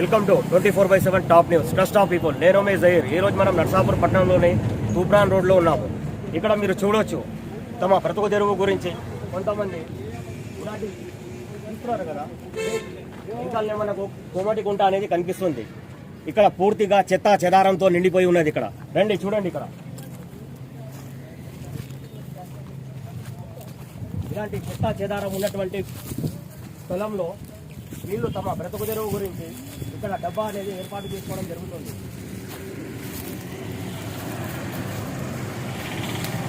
Welcome to twenty four by seven top news. Trust of people. నేను మే జహీర్ ఈరోజు మనం నర్సాపూర్ పట్టణంలోని తూప్రాన్ రోడ్లో ఉన్నాము. ఇక్కడ మీరు చూడవచ్చు తమ బ్రతుకు తెరువు గురించి. కొంతమంది చూస్తున్నారు కదా. ఇంకా మనకు కోమటి గుంట అనేది కనిపిస్తుంది. ఇక్కడ పూర్తిగా చెత్త చెదారంతో నిండిపోయి ఉన్నది ఇక్కడ. రండి చూడండి ఇక్కడ. ఇలాంటి చెత్త చెదారం ఉన్నటువంటి స్థలంలో వీళ్ళు తమ బ్రతుకు తెరువు గురించి ఇక్కడ డబ్బా అనేది ఏర్పాటు చేసుకోవడం జరుగుతుంది.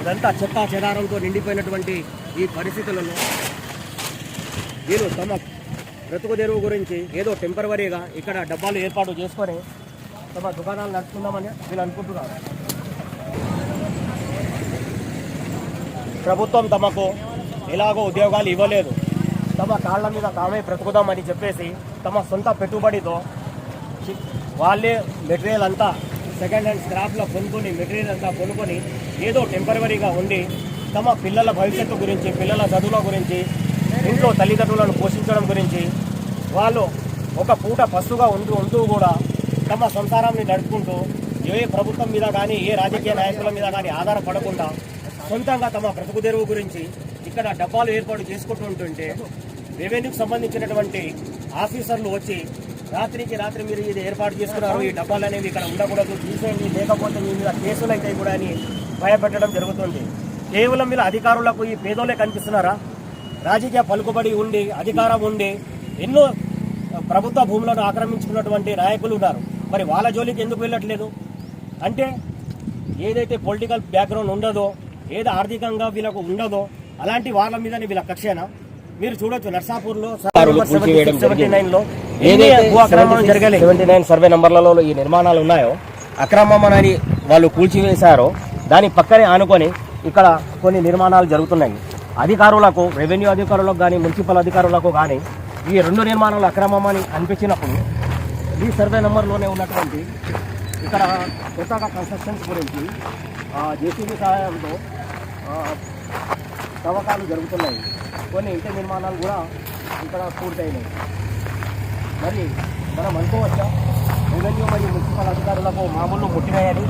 ఇదంతా చెత్త చెదారంతో నిండిపోయినటువంటి ఈ పరిస్థితులలో వీళ్ళు తమ బ్రతుకు తెరువు గురించి ఏదో టెంపరవరీగా ఇక్కడ డబ్బాలు ఏర్పాటు చేసుకొని తమ దుకాణాలు నడుపుకుందామని వీళ్ళు అనుకుంటున్నారు. ప్రభుత్వం తమకు ఎలాగో ఉద్యోగాలు ఇవ్వలేదు. తమ కాళ్ళ మీద తామే బ్రతుకుదామని చెప్పేసి తమ సొంత పెట్టుబడితో చి- వాళ్ళే మెటీరియల్ అంతా సెకండ్ హ్యాండ్ స్క్రాప్లో కొనుక్కొని మెటీరియల్ అంతా కొనుక్కొని ఏదో టెంపరవరీగా ఉండి తమ పిల్లల భవిష్యత్తు గురించి పిల్లల చదువుల గురించి ఇంట్లో తల్లిదండ్రులను పోషించడం గురించి వాళ్ళు ఒక పూట పస్తుగా ఉంటూ ఉంటూ కూడా తమ సంసారాన్ని నడుపుకుంటూ ఏ ప్రభుత్వం మీద కానీ ఏ రాజకీయ నాయకుల మీద కానీ ఆధారపడకుండా సొంతంగా తమ బ్రతుకు తెరువు గురించి ఇక్కడ డబ్బాలు ఏర్పాటు చేసుకుంటూ ఉంటుంటే రెవెన్యూకి సంబంధించినటువంటి ఆఫీసర్లు వచ్చి రాత్రికి రాత్రి మీరు ఇది ఏర్పాటు చేసుకున్నారు. ఈ డబ్బాలు అనేవి ఇక్కడ ఉండకూడదు. తీసేయండి లేకపోతే మీ మీద కేసులు అయితే కూడా అని భయపెట్టడం జరుగుతుంది. కేవలం మీరు అధికారులకు ఈ పేదోళ్ళే కనిపిస్తున్నారా? రాజకీయ పలుకుబడి ఉండి అధికారం ఉండి ఎన్నో ప్రభుత్వ భూములను ఆక్రమించుకున్నటువంటి నాయకులు ఉన్నారు. మరి వాళ్ళ జోలికి ఎందుకు వెళ్ళట్లేదు? అంటే ఏదైతే పొలిటికల్ బ్యాక్గ్రౌండ్ ఉండదో ఏది ఆర్థికంగా వీళ్ళకు ఉండదో అలాంటి వాళ్ళ మీదనే వీళ్ళ కక్షేనా? మీరు చూడొచ్చు నర్సాపూర్లో సెవెంటీ నైన్లో జరగలేదు సెవెంటీ నైన్ సర్వే నంబర్లలో ఈ నిర్మాణాలు ఉన్నాయో అక్రమం అని వాళ్ళు కూల్చివేశారో దాని పక్కనే ఆనుకొని ఇక్కడ కొన్ని నిర్మాణాలు జరుగుతున్నాయి. అధికారులకు రెవెన్యూ అధికారులకు కానీ మున్సిపల్ అధికారులకు కానీ ఈ రెండు నిర్మాణాలు అక్రమం అని అనిపించినప్పుడు ఈ సర్వే నెంబర్లోనే ఉన్నటువంటి ఇక్కడ కొత్తగా కన్స్ట్రక్షన్స్ గురించి జేసీబీ సహాయంతో తవ్వకాలు జరుగుతున్నాయి. కొన్ని ఇంటి నిర్మాణాలు కూడా ఇక్కడ పూర్తయినాయి. మరి మనం అనుకోవచ్చా? రెవెన్యూ మరియు మున్సిపల్ అధికారులకు మామూలు ముట్టినాయని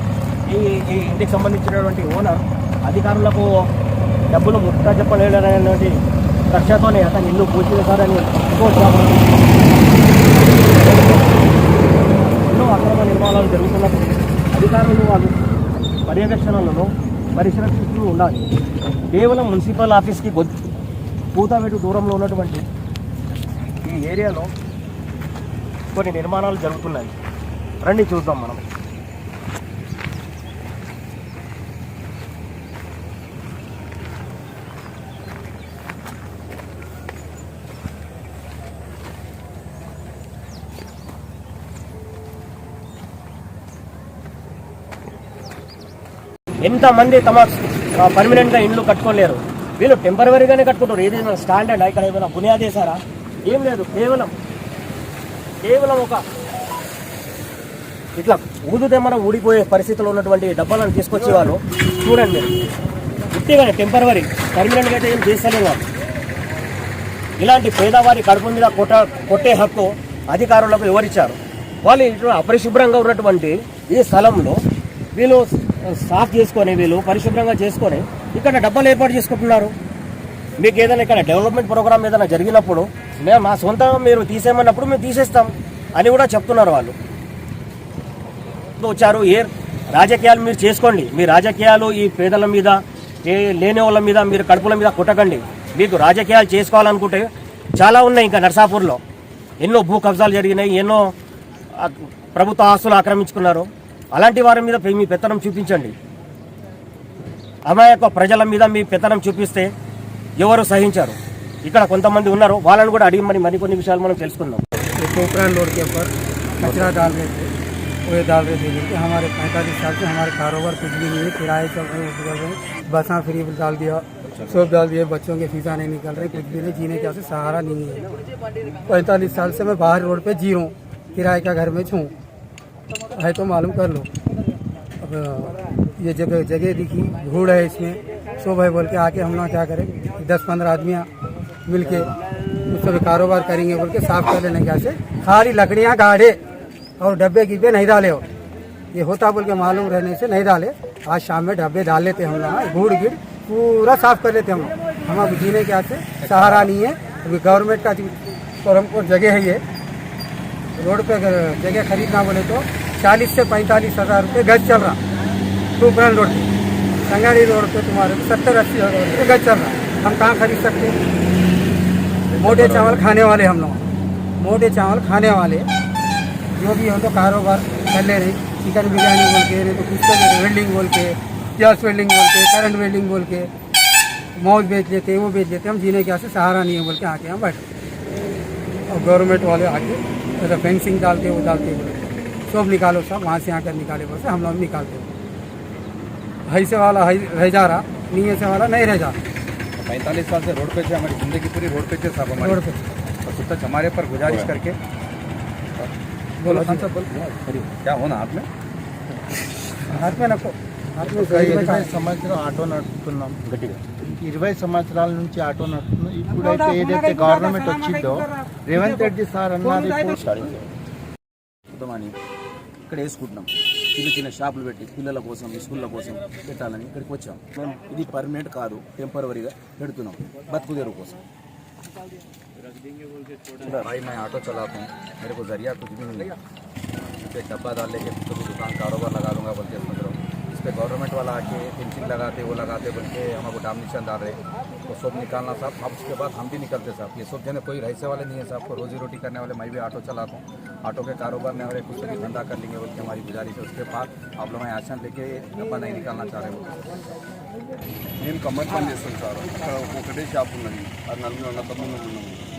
ఈ ఈ ఇంటికి సంబంధించినటువంటి ఓనర్ అధికారులకు డబ్బులు ముట్ట చెప్పలేడనేటువంటి కక్షతోనే అతను ఇల్లు పూడ్చివేశారని అనుకోవచ్చా? ఎన్నో అక్రమ నిర్మాణాలు జరుగుతున్నప్పుడు అధికారులు వాళ్ళు పర్యవేక్షణలను పరిశ్రమలు ఉండాలి. కేవలం మున్సిపల్ ఆఫీస్కి కొద్ది పూతవేటు దూరంలో ఉన్నటువంటి ఈ ఏరియాలో కొన్ని నిర్మాణాలు జరుగుతున్నాయి. రండి చూద్దాం మనం. ఎంతమంది తమ పర్మనెంట్గా ఇండ్లు కట్టుకోలేరు. వీళ్ళు టెంపరీగానే కట్టుకుంటారు. ఏదైనా స్టాండర్డ్ ఇక్కడ ఏమైనా బునియాదేశారా వేసారా ఏం లేదు. కేవలం కేవలం ఒక ఇట్లా ఊదితే మనం ఊడిపోయే పరిస్థితిలో ఉన్నటువంటి డబ్బాలను తీసుకొచ్చేవారు వాళ్ళు చూడండి. ఉట్టిగానే టెంపరవరీ పర్మనెంట్గా అయితే ఏం చేస్తలేము వాళ్ళు. ఇలాంటి పేదవారి కడుపు మీద కొట్ట కొట్టే హక్కు అధికారులకు వివరించారు వాళ్ళు ఇట్లా అపరిశుభ్రంగా ఉన్నటువంటి ఈ స్థలంలో వీళ్ళు సాఫ్ చేసుకొని వీళ్ళు పరిశుభ్రంగా చేసుకొని ఇక్కడ డబ్బాలు ఏర్పాటు చేసుకుంటున్నారు. మీకు ఏదైనా ఇక్కడ డెవలప్మెంట్ ప్రోగ్రామ్ ఏదైనా జరిగినప్పుడు మేము మా సొంత మీరు తీసేయమన్నప్పుడు మేము తీసేస్తాం అని కూడా చెప్తున్నారు వాళ్ళు. వచ్చారు ఏ రాజకీయాలు మీరు చేసుకోండి. మీ రాజకీయాలు ఈ పేదల మీద ఏ లేని వాళ్ళ మీద మీరు కడుపుల మీద కొట్టకండి. మీకు రాజకీయాలు చేసుకోవాలనుకుంటే చాలా ఉన్నాయి ఇంకా నర్సాపూర్లో. ఎన్నో భూ కబ్జాలు జరిగినాయి ఎన్నో ప్రభుత్వ ఆస్తులు ఆక్రమించుకున్నారు. అలాంటి వారి మీద మీ పెత్తనం చూపించండి అమాయక ప్రజల మీద మీ పెత్తనం చూపిస్తే ఎవరు సహించారు ఇక్కడ కొంతమంది ఉన్నారు వాళ్ళని కూడా అడిగి మరి మరికొన్ని విషయాలు మనం తెలుసుకుందాం ये पोखरण रोड के ऊपर कचरा डाल रहे थे वो ये डाल रहे थे क्योंकि हमारे पैंतालीस साल से हमारे कारोबार कुछ भी नहीं है किराए चल रहे हैं चल रहे हैं बसा फ्री डाल दिया सब डाल दिए बच्चों के फीसा नहीं निकल रहे कुछ भी नहीं जीने का से सहारा नहीं है पैंतालीस साल से मैं बाहर रोड पे जी रहा हूँ किराए का घर में छूँ है तो मालूम कर लो। अब ये जगह जगह दिखी भूड़ है इसमें। सो भाई बोल के आके हम लोग क्या करें? दस पंद्रह आदमियाँ मिल के भी कारोबार करेंगे, बोल के साफ़ कर लेने क्या से? खाली लकड़ियाँ गाढ़े और डब्बे गिब्बे नहीं डाले हो। ये होता बोल के मालूम रहने से नहीं डाले। आज शाम में डब्बे डाल लेते हम लोग गुड़ गिड़ पूरा साफ़ कर लेते हम लोग। हमारे जीने के से? सहारा नहीं है। अभी गवर्नमेंट का और जगह है ये रोड पे अगर जगह खरीदना बोले तो चालीस से पैंतालीस हज़ार रुपये गज चल रहा। टू ब्रांड रोड पे। संगाड़ी रोड पे तुम्हारे सत्तर अस्सी हज़ार रुपये गज चल रहा। हम कहाँ खरीद सकते हैं? मोटे चावल खाने वाले हम लोग। मोटे चावल खाने वाले। जो भी हम तो कारोबार कर ले रहे। चिकन बिरयानी बोल के नहीं तो कुछ तो वेल्डिंग बोल के गैस वेल्डिंग बोल के करंट वेल्डिंग बोल के मौज बेच लेते वो बेच लेते। हम जीने के यहाँ से सहारा नहीं है बोल के आके हम बैठे। और गवर्नमेंट वाले आके ऐसा फेंसिंग डालते वो डालते बोले सब निकालो सब वहाँ से आकर निकाले बोलते हम लोग निकालते है से वाला है रह जा रहा नहीं ऐसे वाला नहीं रह जा रहा पैंतालीस साल से रोड पे थे हमारी जिंदगी पूरी रोड पे थे साहब हमारी रोड पे और तब तक हमारे पर गुजारिश करके बोलो खान साहब बोल क्या होना आप में हाथ में नको हाथ में ఒక सही में ఇరవై कहा। సంవత్సరం ఆటో నడుపుతున్నాం గట్టిగా ఇరవై సంవత్సరాల నుంచి ఆటో నడుపుతున్నాం ఇప్పుడైతే ఏదైతే గవర్నమెంట్ వచ్చిందో రేవంత్ రెడ్డి సార్ అన్నారు ఇప్పుడు చూద్దామని ఇక్కడ వేసుకుంటున్నాం చిన్న చిన్న షాపులు పెట్టి పిల్లల కోసం స్కూళ్ళ కోసం పెట్టాలని ఇక్కడికి వచ్చాం మేము ఇది పర్మనెంట్ కాదు టెంపరీగా పెడుతున్నాం బతుకుదేరు కోసం भाई मैं ऑटो चलाता हूँ मेरे को जरिया कुछ भी नहीं है इस पे डब्बा डाल लेके खुद की दुकान कारोबार लगा दूंगा बोल के समझ रहा हूँ इस पे गवर्नमेंट वाला आके फेंसिंग लगाते वो लगाते बोल के हमको डाम निशान डाल रहे तो सब निकालना साहब अब उसके बाद हम भी निकलते साहब ये सब जने कोई रहसे वाले नहीं है साहब को रोजी रोटी करने वाले मैं भी ऑटो चलाता हूँ ऑटो के कारोबार में हमारे कुछ तो भी धंधा कर लेंगे बोल के हमारी गुजारिश है उसके बाद आप लोग मैं आसान लेके डब्बा नहीं निकालना चाह रहे हो నేను కమ్మర్ పని చేస్తాను సార్ అక్కడ ఒకటే షాప్ ఉన్నది అది నలుగురు అన్న తమ్ముళ్ళు ఉన్నాము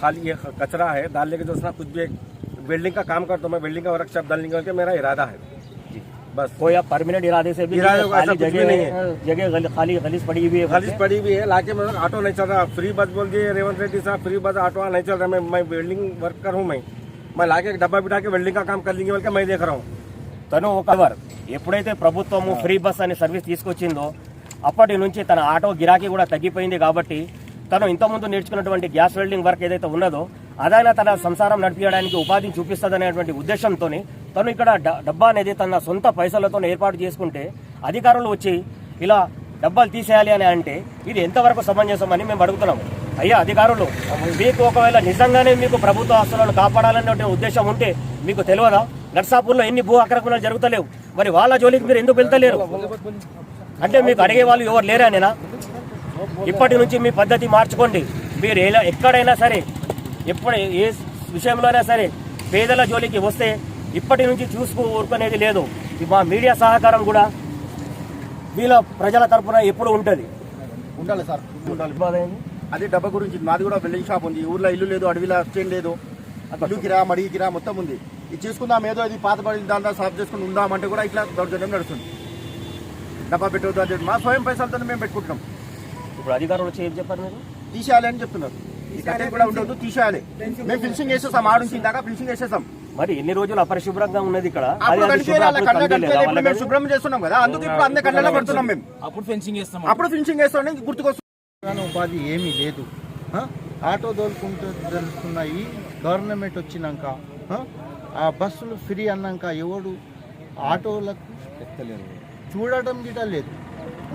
खाली है कचरा है डालने के जो है कुछ भी एक बिल्डिंग का काम करता हूँ मैं बिल्डिंग का वर्कशॉप डालने का मेरा इरादा है कोई आप परमानेंट इरादे से भी इरादे को ऐसा खाली कुछ भी जगह नहीं है जगह गल- खाली गलीस पड़ी हुई है खाली पड़ी हुई है लाके में ऑटो नहीं चल रहा फ्री बस बोल दिए रेवंत रेड्डी साहब फ्री बस ऑटो नहीं चल रहा मैं मैं बिल्डिंग वर्कर हूँ मैं मैं लाके एक डब्बा बिठा के बिल्डिंग का काम कर लेंगे बोल के मैं देख रहा हूँ తను ఒక వర్ ఎప్పుడైతే ప్రభుత్వము ఫ్రీ బస్ అనే సర్వీస్ తీసుకొచ్చిందో అప్పటి నుంచి తన ఆటో గిరాకీ కూడా తగ్గిపోయింది కాబట్టి తను ఇంతకుముందు నేర్చుకున్నటువంటి గ్యాస్ వెల్డింగ్ వర్క్ ఏదైతే ఉన్నదో అదైనా తన సంసారం నడిపించడానికి ఉపాధిని చూపిస్తుందనేటువంటి ఉద్దేశంతో తను ఇక్కడ డబ్బా అనేది తన సొంత పైసలతో ఏర్పాటు చేసుకుంటే అధికారులు వచ్చి ఇలా డబ్బాలు తీసేయాలి అని అంటే ఇది ఎంతవరకు సమంజసం అని మేము అడుగుతున్నాం అయ్యా అధికారులు మీకు ఒకవేళ నిజంగానే మీకు ప్రభుత్వ ఆస్తులను కాపాడాలనే ఉద్దేశం ఉంటే మీకు తెలియదా? నర్సాపూర్లో ఎన్ని భూ ఆక్రమణలు జరుగుతలేవు. మరి వాళ్ళ జోలికి మీరు ఎందుకు వెళ్తలేరు? అంటే మీకు అడిగే వాళ్ళు ఎవరు లేరా నేనా? ఇప్పటి నుంచి మీ పద్ధతి మార్చుకోండి. మీరు ఎలా ఎక్కడైనా సరే ఎప్పుడు ఏ విషయంలోనైనా సరే పేదల జోలికి వస్తే ఇప్పటి నుంచి చూసుకు ఊరుకునేది లేదు. మా మీడియా సహకారం కూడా వీళ్ళ ప్రజల తరపున ఎప్పుడు ఉంటుంది. ఉండాలి సార్. ఉండాలి? అదే డబ్బా గురించి మాది కూడా బిల్డింగ్ షాప్ ఉంది. ఊర్లో ఇల్లు లేదు అడవిలో స్టేన్ లేదు. ఇల్లు కిరా మడిగి కిరా మొత్తం ఉంది. ఇది చేసుకుందాం ఏదో ఇది పాత పడి దాంట్లో సాఫ్ చేసుకుని ఉందామంటే కూడా ఇట్లా దౌర్జన్యం నడుస్తుంది. డబ్బా పెట్టవద్దు మా స్వయం పైసలతో మేము పెట్టుకుంటున్నాం. ఇప్పుడు అధికారులు వచ్చి ఏం చెప్పారు మీరు? తీసేయాలి అని చెప్తున్నారు. ఈ కట్టెలు కూడా ఉండదు తీసేయాలి. మేము ఫినిషింగ్ వేసేసాం ఆడుంచి దాకా ఫినిషింగ్ వేసేసాం మరి ఎన్ని రోజులు అపరిశుభ్రంగా ఉన్నది ఇక్కడ? శుభ్రం చేస్తున్నాం కదా అందుకు ఇప్పుడు అందరి కళ్ళలో పడుతున్నాం మేము. అప్పుడు ఫెన్సింగ్ చేస్తాం అప్పుడు ఫినిషింగ్ వేస్తాం గుర్తుకొస్తుంది ఉపాధి ఏమీ లేదు? ఆటో దోలుకుంటూ తెలుస్తున్నాయి గవర్నమెంట్ వచ్చినాక ఆ? బస్సులు ఫ్రీ అన్నాక ఎవడు ఆటోలకు చూడడం గిట లేదు.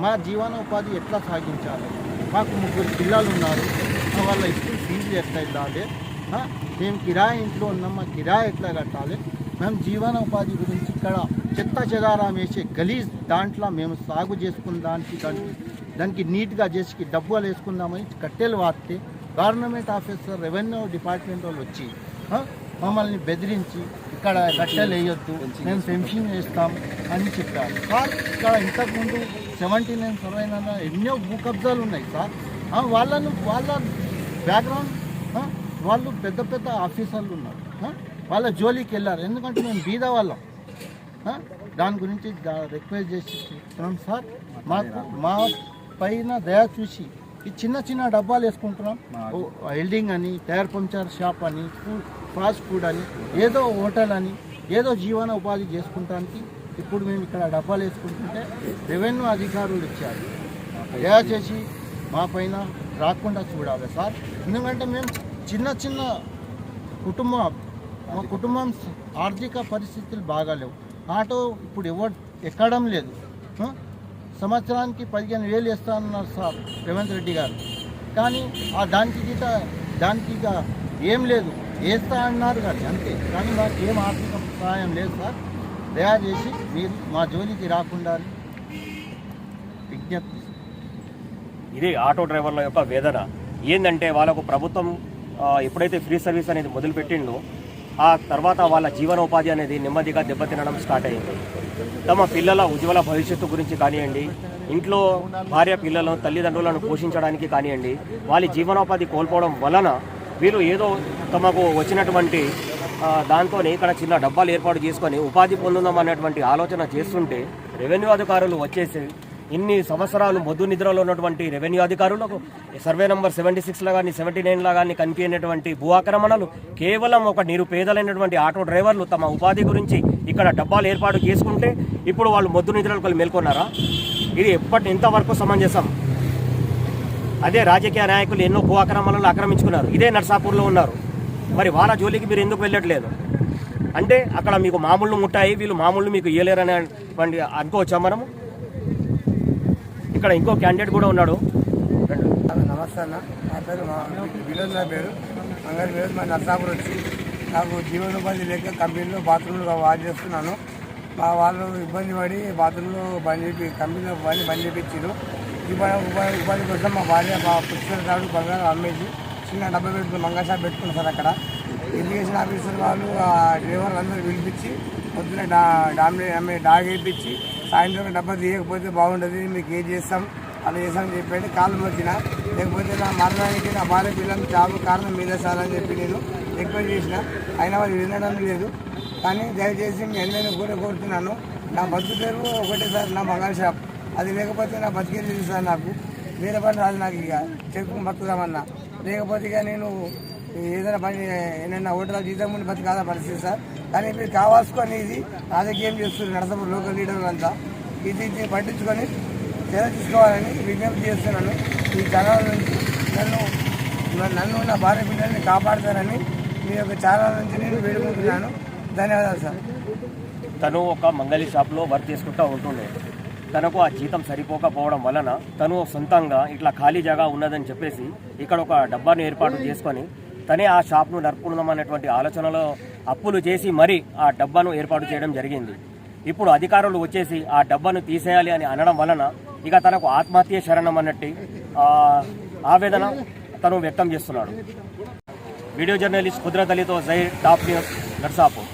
మా జీవనోపాధి ఎట్లా సాగించాలి? మాకు ముగ్గురు పిల్లలు ఉన్నారు. వాళ్ళ స్కూల్ ఫీజు ఎట్లా ఇవ్వాలి? మేము కిరాయి ఇంట్లో ఉన్నాం మా కిరాయి ఎట్లా కట్టాలి? మేము జీవనోపాధి గురించి ఇక్కడ చెత్త చెదారం వేసే గలీజ్ దాంట్లో మేము సాగు చేసుకున్న దానికి దానికి దానికి నీట్గా చేసి డబ్బులు వేసుకుందామని కట్టెలు వాడితే గవర్నమెంట్ ఆఫీసర్ రెవెన్యూ డిపార్ట్మెంట్ వాళ్ళు వచ్చి మమ్మల్ని బెదిరించి ఇక్కడ కట్టెలు వేయొద్దు మేము ఫెన్సింగ్ వేస్తాం అని చెప్పారు. సార్ ఇక్కడ ఇంతకుముందు సెవెంటీ నైన్ సర్వే ఎన్నో భూ కబ్జాలు ఉన్నాయి సార్. వాళ్ళను వాళ్ళ బ్యాక్గ్రౌండ్ వాళ్ళు పెద్ద పెద్ద ఆఫీసర్లు ఉన్నారు. వాళ్ళ జోలికి వెళ్ళారు. ఎందుకంటే మేము బీద వాళ్ళం? దాని గురించి రిక్వెస్ట్ చేసి చెప్తున్నాం సార్. మాకు మా పైన దయ చూసి ఈ చిన్న చిన్న డబ్బాలు వేసుకుంటున్నాం. వెల్డింగ్ అని టైర్ పంచర్ షాప్ అని ఫాస్ట్ ఫుడ్ అని ఏదో హోటల్ అని ఏదో జీవన ఉపాధి చేసుకుంటానికి ఇప్పుడు మేము ఇక్కడ డబ్బాలు వేసుకుంటుంటే రెవెన్యూ అధికారులు ఇచ్చారు దయచేసి మా పైన రాకుండా చూడాలి సార్. ఎందుకంటే మేము చిన్న చిన్న కుటుంబం మా కుటుంబం ఆర్థిక పరిస్థితులు బాగాలేవు. ఆటో ఇప్పుడు ఎవరు ఎక్కడం లేదు. సంవత్సరానికి పదిహేను వేలు ఇస్తానన్నారు సార్ రేవంత్ రెడ్డి గారు. కానీ ఆ దానికి గీత దానికి ఇక ఏం లేదు. వేస్తా అన్నారు కానీ అంతే. కానీ మాకు ఏం ఆర్థిక సహాయం లేదు సార్. దయచేసి మీరు మా జోలికి రాకుండా విజ్ఞప్తి ఇది ఆటో డ్రైవర్ల యొక్క వేదన. ఏంటంటే వాళ్ళకు ప్రభుత్వం ఎప్పుడైతే ఫ్రీ సర్వీస్ అనేది మొదలుపెట్టిండో ఆ తర్వాత వాళ్ళ జీవనోపాధి అనేది నెమ్మదిగా దెబ్బతినడం స్టార్ట్ అయింది. తమ పిల్లల ఉజ్వల భవిష్యత్తు గురించి కానివ్వండి ఇంట్లో భార్య పిల్లలను తల్లిదండ్రులను పోషించడానికి కానివ్వండి వాళ్ళ జీవనోపాధి కోల్పోవడం వలన వీళ్ళు ఏదో తమకు వచ్చినటువంటి దాంతో ఇక్కడ చిన్న డబ్బాలు ఏర్పాటు చేసుకొని ఉపాధి పొందుదాం అనేటువంటి ఆలోచన చేస్తుంటే రెవెన్యూ అధికారులు వచ్చేసి ఇన్ని సంవత్సరాలు మొద్దు నిద్రలో ఉన్నటువంటి రెవెన్యూ అధికారులకు సర్వే నెంబర్ సెవెంటీ సిక్స్లో కానీ సెవెంటీ నైన్లో కానీ కనిపించినటువంటి భూ ఆక్రమణలు కేవలం ఒక నిరుపేదలైనటువంటి ఆటో డ్రైవర్లు తమ ఉపాధి గురించి ఇక్కడ డబ్బాలు ఏర్పాటు చేసుకుంటే ఇప్పుడు వాళ్ళు మొద్దు నిద్రలకు మేల్కొన్నారా? ఇది ఎప్పటి ఇంతవరకు సమంజసం? అదే రాజకీయ నాయకులు ఎన్నో భూ ఆక్రమణలు ఆక్రమించుకున్నారు. ఇదే నర్సాపూర్లో ఉన్నారు. మరి వాళ్ళ జోలికి మీరు ఎందుకు వెళ్ళట్లేదు? అంటే అక్కడ మీకు మామూళ్ళు ముట్టాయి వీళ్ళు మామూళ్ళు మీకు ఇయ్యలేరనే అనుకోవచ్చా మనము? ఇక్కడ ఇంకో క్యాండిడేట్ కూడా ఉన్నాడు. నమస్తే అన్న. నా పేరు మా వినోద్ నా పేరు. వినోద్ మా నర్సాపూర్ వచ్చి నాకు జీవనోపాధి లేక కంపెనీలో బాత్రూంలో వాచ్ చేస్తున్నాను. మా వాళ్ళు ఇబ్బంది పడి బాత్రూంలో బంద్ చేపి కంపెనీలో బంద్ చేపించారు ఇబ్బంది ఉపాధి కోసం మా భార్య మా పుస్తకాలు బంగారం అమ్మేసి చిన్న డబ్బా పెట్టుకుని మంగళ షాప్ పెట్టుకున్నాం సార్ అక్కడ. ఇరిగేషన్ ఆఫీసర్ వాళ్ళు ఆ డ్రైవర్లు అందరూ పిలిపించి పొద్దున డా డామినే డాగ్ వేయించి సాయంత్రం డబ్బా తీయకపోతే బాగుంటుంది మీకు ఏం చేస్తాం అలా చేస్తామని చెప్పాడు కాలు మొక్కిన లేకపోతే నా మరణానికి నా భార్య పిల్లలు జాబు కారణం మీదే సార్ అని చెప్పి నేను రిక్వెస్ట్ చేసిన. అయినా వాళ్ళు వినడం లేదు. కానీ దయచేసి మీ అందరినీ కూడా కోరుతున్నాను. నా బతుకు పేరు ఒకటే సార్ నా బంగారు షాప్. అది లేకపోతే నా బతికేది లేదు సార్ నాకు. వేరే పని రాదు నాకు ఇక. చెరుకు బతుకుదామన్నా. లేకపోతే ఇక నేను ఏదైనా పని ఏదైనా హోటల్ జీతం బతి బతికాదా పరిస్థితి సార్. కానీ మీరు కావాల్సుకొని ఇది రాజకీయం చేస్తున్నారు నరసపూర్ లోకల్ లీడర్లు అంతా. ఇది ఇది పట్టించుకొని చర్య తీసుకోవాలని విజ్ఞప్తి చేస్తున్నాను. ఈ ఛానల్ నుంచి నన్ను నన్ను నా భార్య బిడ్డల్ని కాపాడతారని మీ యొక్క ఛానల్ నుంచి నేను వేడుకుంటున్నాను. ధన్యవాదాలు సార్. తను ఒక మంగళి షాప్లో వర్క్ చేసుకుంటూ ఉంటుండే. తనకు ఆ జీతం సరిపోకపోవడం వలన తను సొంతంగా ఇట్లా ఖాళీ జాగా ఉన్నదని చెప్పేసి ఇక్కడ ఒక డబ్బాను ఏర్పాటు చేసుకొని తనే ఆ షాప్ను నడుపుకుందాం అనేటువంటి ఆలోచనలో అప్పులు చేసి మరీ ఆ డబ్బాను ఏర్పాటు చేయడం జరిగింది. ఇప్పుడు అధికారులు వచ్చేసి ఆ డబ్బాను తీసేయాలి అని అనడం వలన ఇక తనకు ఆత్మహత్య శరణం అన్నట్టు ఆవేదన తను వ్యక్తం చేస్తున్నాడు. వీడియో జర్నలిస్ట్ కుద్రత్ అలీతో జై టాప్ న్యూస్ నర్సాపూర్.